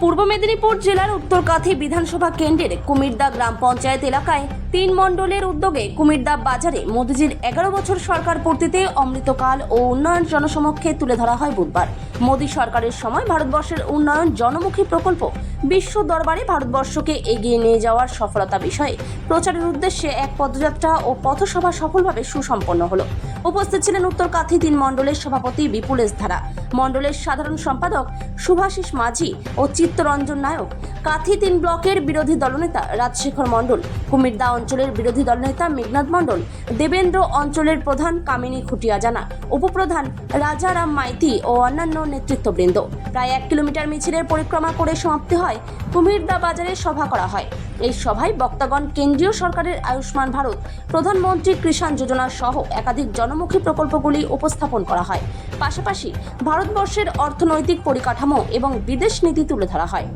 পূর্ব মেদিনীপুর জেলার উত্তরকাথি বিধানসভা কেন্দ্রের কুমিরদা গ্রাম পঞ্চায়েত এলাকায় তিন মণ্ডলের উদ্যোগে কুমিরদা বাজারে মোদিজির এগারো বছর সরকার পূর্তিতে অমৃতকাল ও উন্নয়ন জনসমক্ষে তুলে ধরা হয় বুধবার। মোদী সরকারের সময় ভারতবর্ষের উন্নয়ন জনমুখী প্রকল্প বিশ্ব দরবারে ভারতবর্ষকে এগিয়ে নিয়ে যাওয়ার সফলতা বিষয়ে প্রচারের উদ্দেশ্যে এক পদযাত্রা ও পথসভা সফলভাবে সুসম্পন্ন হলো। উপস্থিত ছিলেন উত্তরকাথি তিন মণ্ডলের সভাপতি বিপুলেশ ধারা। মণ্ডলের সাধারণ সম্পাদক শুভাশিস মাঝি ও চিত্তরঞ্জন নায়ক। কাথি তিন ব্লকের বিরোধী দলনেতা রাজশেখর মণ্ডল, কুমিরদা অঞ্চলের বিরোধী দলনেতা মেঘনাথ মণ্ডল, দেবেন্দ্র অঞ্চলের প্রধান কামিনী খুটিয়া জানা উপপ্রধান রাজারাম মাইতি ও অন্যান্য নেতৃত্ববৃন্দ। প্রায় এক কিলোমিটার মিছিলের পরিক্রমা করে সমাপ্তি হয় কুমিরদা বাজারে সভা করা হয়। এই সভায় বক্তাগণ কেন্দ্রীয় সরকারের আয়ুষ্মান ভারত, প্রধানমন্ত্রী কিষাণ যোজনা সহ একাধিক জনমুখী প্রকল্পগুলি উপস্থাপন করা হয়। পাশাপাশি ভারতবর্ষের অর্থনৈতিক পরিকাঠামো এবং বিদেশ নীতি তুলে ধরা হয়।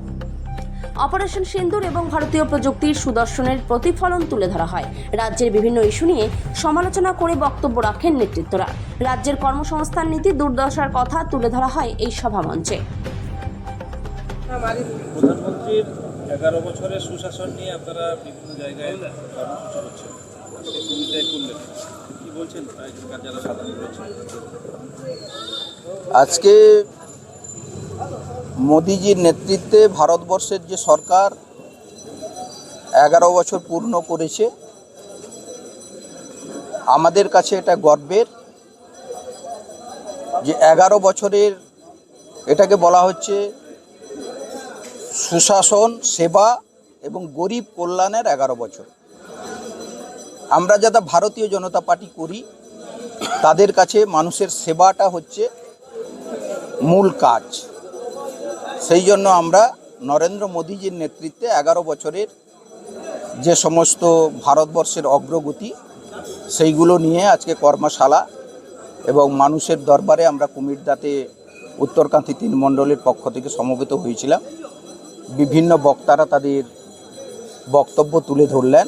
অপারেশন সিন্দুর এবং ভারতীয় প্রযুক্তির সুদর্শনের প্রতিফলন তুলে ধরা হয়। রাজ্যের বিভিন্ন ইস্যু নিয়ে সমালোচনা করে বক্তব্য রাখেন নেতৃত্বরা। রাজ্যের কর্মসংস্থান নীতি দুর্দশার কথা তুলে ধরা হয় এই সভামঞ্চে প্রধানমন্ত্রীর এগারো বছরের সুশাসন নিয়ে আপনারা বিভিন্ন জায়গায় কর্মসূচি করছেন। করলেন কি বলছেন যারা সাধারণ আজকে মোদিজির নেতৃত্বে ভারতবর্ষের যে সরকার এগারো বছর পূর্ণ করেছে, আমাদের কাছে এটা গর্বের যে এগারো বছরের এটাকে বলা হচ্ছে সুশাসন, সেবা এবং গরিব কল্যাণের এগারো বছর। আমরা যারা ভারতীয় জনতা পার্টি করি, তাদের কাছে মানুষের সেবাটা হচ্ছে মূল কাজ। সেই জন্য আমরা নরেন্দ্র মোদীজির নেতৃত্বে এগারো বছরের যে সমস্ত ভারতবর্ষের অগ্রগতি, সেইগুলো নিয়ে আজকে কর্মশালা এবং মানুষের দরবারে আমরা কুমিরদাতে উত্তরকান্তি তিন মণ্ডলের পক্ষ থেকে সমবেত হয়েছিলাম। বিভিন্ন বক্তারা তাদের বক্তব্য তুলে ধরলেন।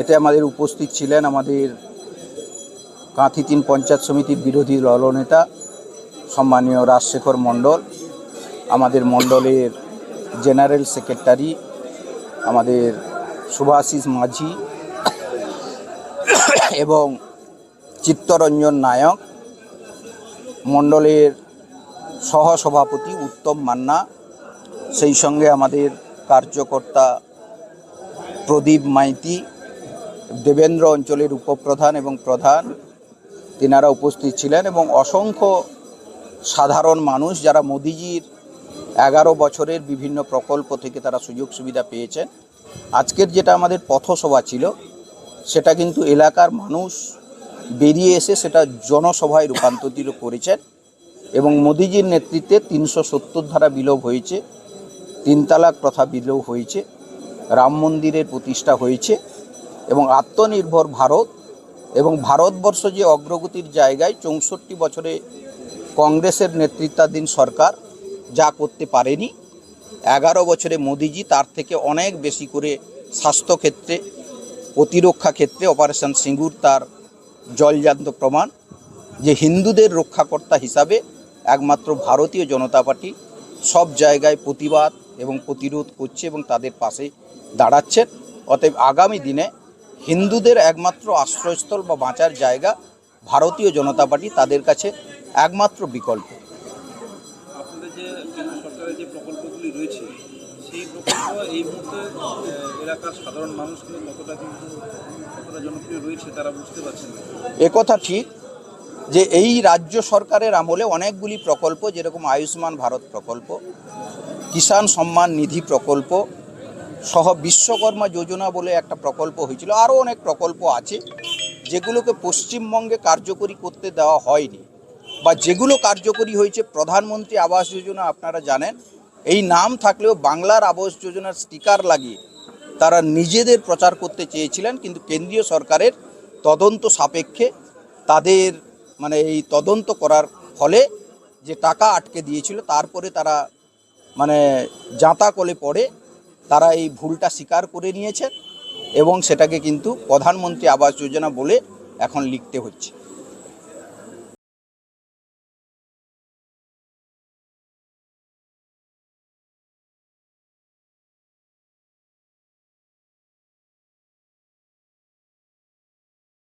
এতে আমাদের উপস্থিত ছিলেন আমাদের কাঁথি তিন পঞ্চায়েত সমিতির বিরোধী দলনেতা, সম্মানীয় রাজশেখর মণ্ডল আমাদের মণ্ডলের জেনারেল সেক্রেটারি, আমাদের সুভাষিস মাঝি এবং চিত্তরঞ্জন নায়ক, মণ্ডলের সহসভাপতি উত্তম মান্না, সেই সঙ্গে আমাদের কার্যকর্তা প্রদীপ মাইতি, দেবেন্দ্র অঞ্চলের উপপ্রধান এবং প্রধান, তিনারা উপস্থিত ছিলেন এবং অসংখ্য সাধারণ মানুষ যারা মোদিজির এগারো বছরের বিভিন্ন প্রকল্প থেকে তারা সুযোগ সুবিধা পেয়েছেন। আজকের যেটা আমাদের পথসভা ছিল, সেটা কিন্তু এলাকার মানুষ বেরিয়ে এসে সেটা জনসভায় রূপান্তরিত করেছেন এবং মোদিজির নেতৃত্বে তিনশো সত্তর ধারা বিলোপ হয়েছে তিন তালাক প্রথা বিলোপ হয়েছে, রাম মন্দিরের প্রতিষ্ঠা হয়েছে এবং আত্মনির্ভর ভারত এবং ভারতবর্ষ যে অগ্রগতির জায়গায় চৌষট্টি বছরে কংগ্রেসের নেতৃত্বাধীন সরকার যা করতে পারেনি। এগারো বছরে মোদিজি তার থেকে অনেক বেশি করে স্বাস্থ্যক্ষেত্রে, প্রতিরক্ষা ক্ষেত্রে অপারেশন সিঙ্গুর তার জলজান্ত প্রমাণ। যে হিন্দুদের রক্ষাকর্তা হিসাবে একমাত্র ভারতীয় জনতা পার্টি সব জায়গায় প্রতিবাদ এবং প্রতিরোধ করছে এবং তাদের পাশে দাঁড়াচ্ছেন অতএব আগামী দিনে হিন্দুদের একমাত্র আশ্রয়স্থল বা বাঁচার জায়গা ভারতীয় জনতা পার্টি তাদের কাছে একমাত্র বিকল্প আপনাদের যে কেন্দ্র সরকারের যে প্রকল্পগুলি রয়েছে, সেই প্রকল্প এই মুহূর্তে এলাকার সাধারণ মানুষগুলো কতটা কিন্তু কতটা জনপ্রিয় রয়েছে তারা বুঝতে পারছেন একথা ঠিক যে এই রাজ্য সরকারের আমলে অনেকগুলি প্রকল্প, যেরকম আয়ুষ্মান ভারত প্রকল্প, কিষাণ সম্মান নিধি প্রকল্প, সহ বিশ্বকর্মা যোজনা বলে একটা প্রকল্প হয়েছিল। আরও অনেক প্রকল্প আছে যেগুলোকে পশ্চিমবঙ্গে কার্যকরী করতে দেওয়া হয়নি। বা যেগুলো কার্যকরী হয়েছে, প্রধানমন্ত্রী আবাস যোজনা, আপনারা জানেন এই নাম থাকলেও বাংলার আবাস যোজনার স্টিকার লাগিয়ে তারা নিজেদের প্রচার করতে চেয়েছিলেন, কিন্তু কেন্দ্রীয় সরকারের তদন্ত সাপেক্ষে তাদের মানে এই তদন্ত করার ফলে যে টাকা আটকে দিয়েছিল, তারপরে তারা মানে জাঁতা কলে পড়ে তারা এই ভুলটা স্বীকার করে নিয়েছে এবং সেটাকে কিন্তু প্রধানমন্ত্রী আবাস যোজনা বলে এখন লিখতে হচ্ছে।